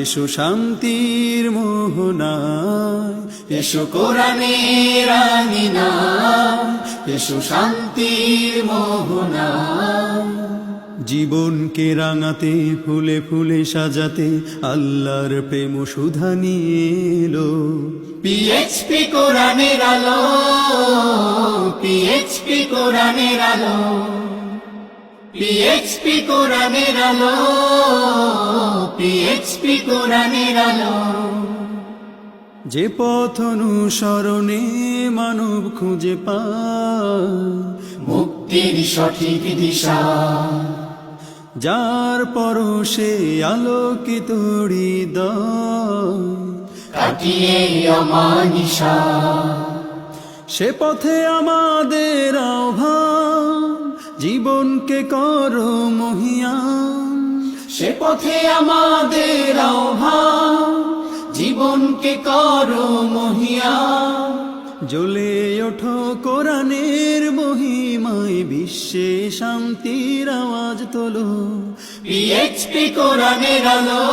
এসো শান্তির মোহনায়, এসো কোরআনের আঙিনায়, এসো শান্তির মোহনায়। জীবনকে রাঙাতে, ফুলে ফুলে সাজাতে আল্লাহর প্রেম সুধা নিয়ে এলো। পিএইচপি কোরআনের আলো পিএইচপি কোরআনের আলো। পিএইচপি কোরআনের আলো পিএইচপি কোরআনের আলো। যে পথ অনুসরণে মানব খুঁজে পায় মুক্তির সঠিক দিশা। যার পরশে আলোকিত হৃদয় কাটিয়ে অমানিসা। সে পথে আমাদের আহ্বান। জীবনকে করো মহিয়ান সে পথে আমাদের আহ্বান জীবনকে করো মহিয়ান জ্বলে ওঠো কোরআনের মহিমায় বিশ্বে শান্তির আওয়াজ তোলো। পিএইচপি কোরআনের আলো।